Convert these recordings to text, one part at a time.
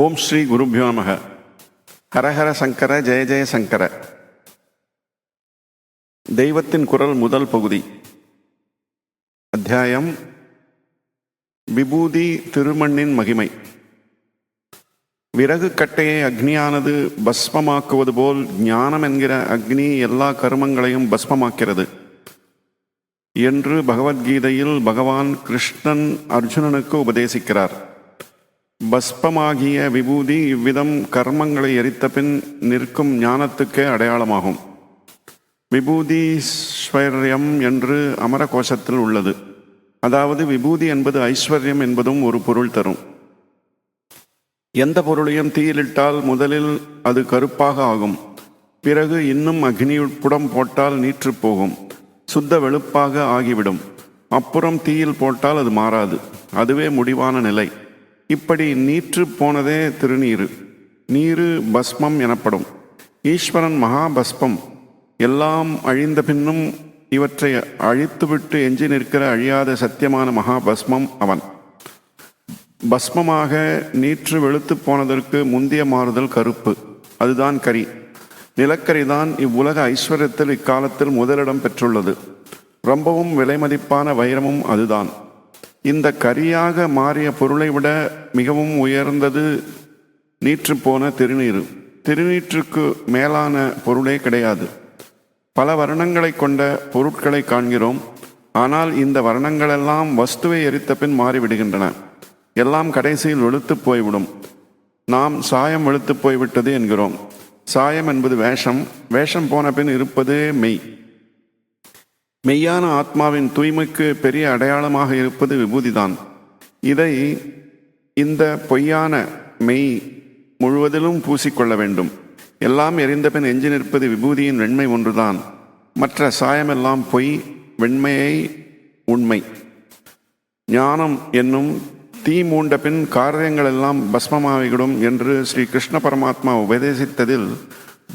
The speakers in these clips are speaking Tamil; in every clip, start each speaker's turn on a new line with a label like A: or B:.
A: ஓம் ஸ்ரீ குருபியோ நமக ஹரஹர சங்கர ஜெய ஜெய சங்கர. தெய்வத்தின் குரல் முதல் பகுதி. அத்தியாயம் விபூதி திருமண்ணின் மகிமை. விறகு கட்டையை அக்னியானது பஸ்மமாக்குவது போல் ஞானம் என்கிற அக்னி எல்லா கருமங்களையும் பஸ்மமாக்கிறது. என்று பகவத்கீதையில் பகவான் கிருஷ்ணன் அர்ஜுனனுக்கு உபதேசிக்கிறார். பஸ்பமாகிய விபூதி இவ்விதம் கர்மங்களை எரித்த பின் நிற்கும் ஞானத்துக்கே அடையாளமாகும். விபூதி ஸ்வர்யம் என்று அமர கோஷத்தில் உள்ளது. அதாவது விபூதி என்பது ஐஸ்வர்யம் என்பதும் ஒரு பொருள் தரும். எந்த பொருளையும் தீயிலிட்டால் முதலில் அது கருப்பாக ஆகும். பிறகு இன்னும் அக்னியுட்புடம் போட்டால் நீற்று போகும். சுத்த வெளுப்பாக ஆகிவிடும். அப்புறம் தீயில் போட்டால் அது மாறாது. அதுவே முடிவான நிலை. இப்படி நீற்று போனதே திருநீரு. நீரு பஸ்மம் எனப்படும். ஈஸ்வரன் மகாபஸ்மம். எல்லாம் அழிந்த பின்னும் இவற்றை அழித்துவிட்டு எஞ்சி நிற்கிற அழியாத சத்தியமான மகாபஸ்மம் அவன். பஸ்மமாக நீற்று வெளுத்து போனதற்கு முந்திய மாறுதல் கருப்பு. அதுதான் கரி. நிலக்கரிதான் இவ்வுலக ஐஸ்வர்யத்தில் இக்காலத்தில் முதலிடம் பெற்றுள்ளது. ரொம்பவும் விலைமதிப்பான வைரமும் அதுதான். இந்த கரியாக மாறிய பொருளை விட மிகவும் உயர்ந்தது நீற்று போன திருநீர். திருநீற்றுக்கு மேலான பொருளே கிடையாது. பல வர்ணங்களை கொண்ட பொருட்களை காண்கிறோம். ஆனால் இந்த வர்ணங்களெல்லாம் வஸ்துவை எரித்த பின் மாறிவிடுகின்றன. எல்லாம் கடைசியில் வெளுத்து போய்விடும். நாம் சாயம் வெளுத்து போய்விட்டது என்கிறோம். சாயம் என்பது வேஷம். வேஷம் போன பின் இருப்பதே மெய். மெய்யான ஆத்மாவின் தூய்மைக்கு பெரிய அடையாளமாக இருப்பது விபூதிதான். இதை இந்த பொய்யான மெய் முழுவதிலும் பூசிக்கொள்ள வேண்டும். எல்லாம் எரிந்தபின் எஞ்சி நிற்பது விபூதியின் வெண்மை ஒன்றுதான். மற்ற சாயமெல்லாம் பொய் வெண்மையை உண்மை. ஞானம் என்னும் தீ மூண்ட பின் காரியங்களெல்லாம் பஸ்மமாகிவிடும் என்று ஸ்ரீ கிருஷ்ண பரமாத்மா உபதேசித்ததில்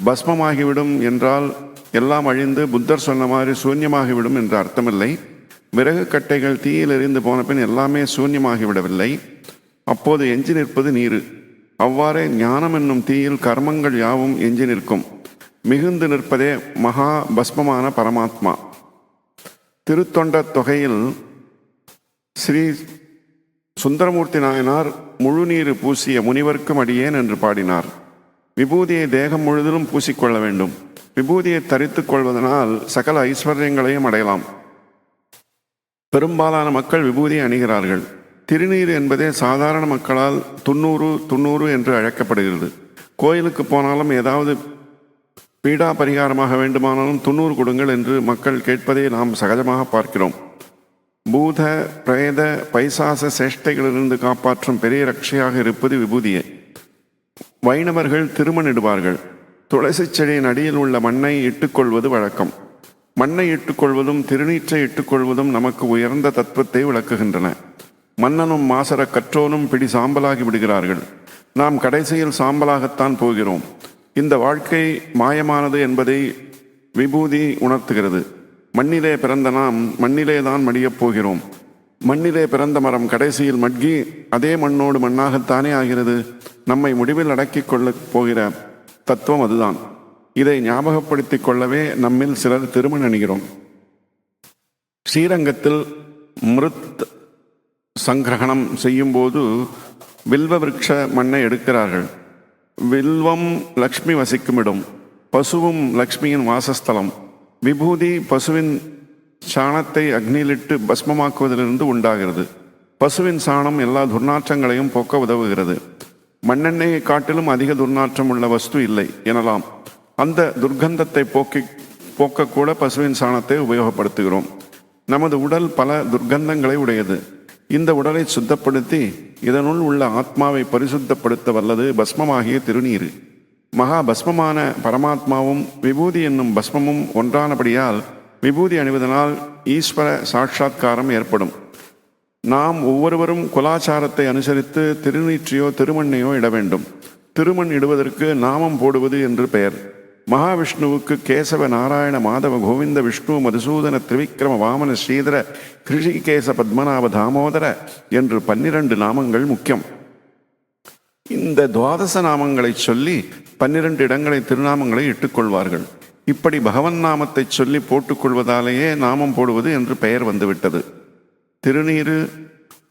A: பஸ்மமாகிவிடும் என்றால் எல்லாம் அழிந்து புத்தர் சொன்ன மாதிரி சூன்யமாகிவிடும் என்று அர்த்தமில்லை. விறகு கட்டைகள் தீயில் எரிந்து போன பின் எல்லாமே சூன்யமாகிவிடவில்லை. அப்போது எஞ்சி நிற்பது நீர். அவ்வாறே ஞானம் என்னும் தீயில் கர்மங்கள் யாவும் எஞ்சி நிற்கும். மிகுந்து நிற்பதே மகா பஸ்மமான பரமாத்மா. திருத்தொண்ட தொகையில் ஸ்ரீ சுந்தரமூர்த்தி நாயனார் முழுநீர் பூசிய முனிவர்க்கும் அடியேன் என்று பாடினார். விபூதியை தேகம் முழுதிலும் பூசிக்கொள்ள வேண்டும். விபூதியை தரித்துக் கொள்வதனால் சகல ஐஸ்வர்யங்களையும் அடையலாம். பெரும்பாலான மக்கள் விபூதியை அணிகிறார்கள். திருநீர் என்பதே சாதாரண மக்களால் துண்ணூறு துண்ணூறு என்று அழைக்கப்படுகிறது. கோயிலுக்கு போனாலும் ஏதாவது பீடா பரிகாரமாக வேண்டுமானாலும் துண்ணூறு கொடுங்கள் என்று மக்கள் கேட்பதை நாம் சகஜமாக பார்க்கிறோம். பூத பிரேத பைசாச சேஷ்டைகளிலிருந்து காப்பாற்றும் பெரிய ரட்சையாக இருப்பது விபூதியை. வைணவர்கள் திருமணிடுவார்கள். துளசி செடியின் அடியில் உள்ள மண்ணை இட்டுக்கொள்வது வழக்கம். மண்ணை இட்டுக்கொள்வதும் திருநீற்றை இட்டுக்கொள்வதும் நமக்கு உயர்ந்த தத்துவத்தை விளக்குகின்றன. மன்னனும் மாசர கற்றோனும் பிடி சாம்பலாகி விடுகிறார்கள். நாம் கடைசியில் சாம்பலாகத்தான் போகிறோம். இந்த வாழ்க்கை மாயமானது என்பதை விபூதி உணர்த்துகிறது. மண்ணிலே பிறந்த நாம் மண்ணிலே தான் மடியப் போகிறோம். மண்ணிலே பிறந்த மரம் கடைசியில் மட்கி அதே மண்ணோடு மண்ணாகத்தானே ஆகிறது. நம்மை முடிவில் அடக்கிக் கொள்ளப் போகிற தத்துவம் அதுதான். இதை ஞாபகப்படுத்திக் கொள்ளவே நம்மில் சிலர் திருமண அணிகிறோம் ஸ்ரீரங்கத்தில் மிருத் சங்கிரகணம் செய்யும்போது வில்வ விருட்ச மண்ணை எடுக்கிறார்கள். வில்வம் லக்ஷ்மி வசிக்கும் இடம் பசுவும் லக்ஷ்மியின் வாசஸ்தலம். விபூதி பசுவின் சாணத்தை அக்னியிலிட்டு பஸ்மமாக்குவதிலிருந்து உண்டாகிறது. பசுவின் சாணம் எல்லா துர்நாற்றங்களையும் போக்க உதவுகிறது. மண்ணெண்ணெயை காட்டிலும் அதிக துர்நாற்றம் உள்ள வஸ்து இல்லை எனலாம். அந்த துர்க்கந்தத்தை போக்கி போக்கக்கூட பசுவின் சாணத்தை உபயோகப்படுத்துகிறோம். நமது உடல் பல துர்க்கந்தங்களை உடையது. இந்த உடலை சுத்தப்படுத்தி இதனுள் உள்ள ஆத்மாவை பரிசுத்தப்படுத்த வல்லது பஸ்மமாகிய திருநீர் மகா பஸ்மமான பரமாத்மாவும் விபூதி என்னும் பஸ்மமும் ஒன்றானபடியால் விபூதி அணிவதனால் ஈஸ்வர சாட்சா்காரம் ஏற்படும். நாம் ஒவ்வொருவரும் குலாச்சாரத்தை அனுசரித்து திருநீற்றியோ திருமண்ணையோ இட வேண்டும். திருமண் இடுவதற்கு நாமம் போடுவது என்று பெயர். மகாவிஷ்ணுவுக்கு கேசவ நாராயண மாதவ கோவிந்த விஷ்ணு மதுசூதன திரிவிக்ரம வாமன ஸ்ரீதர கிருஷிகேச பத்மநாப தாமோதர என்று பன்னிரண்டு நாமங்கள் முக்கியம். இந்த துவாதச நாமங்களை சொல்லி பன்னிரண்டு இடங்களை திருநாமங்களை இட்டுக்கொள்வார்கள். இப்படி பகவன் நாமத்தை சொல்லி போட்டுக்கொள்வதாலேயே நாமம் போடுவது என்று பெயர் வந்துவிட்டது. திருநீரு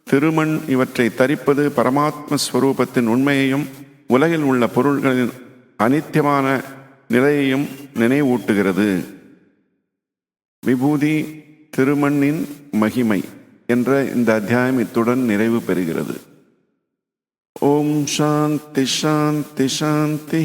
A: திருமண் இவற்றை தரிப்பது பரமாத்ம ஸ்வரூபத்தின் உண்மையையும் உலகில் உள்ள பொருள்களின் அனித்தியமான நிலையையும் நினைவூட்டுகிறது. விபூதி திருமண்ணின் மகிமை என்ற இந்த அத்தியாயம் இத்துடன் நிறைவு பெறுகிறது. ஓம் சாந்தி சாந்தி சாந்தி.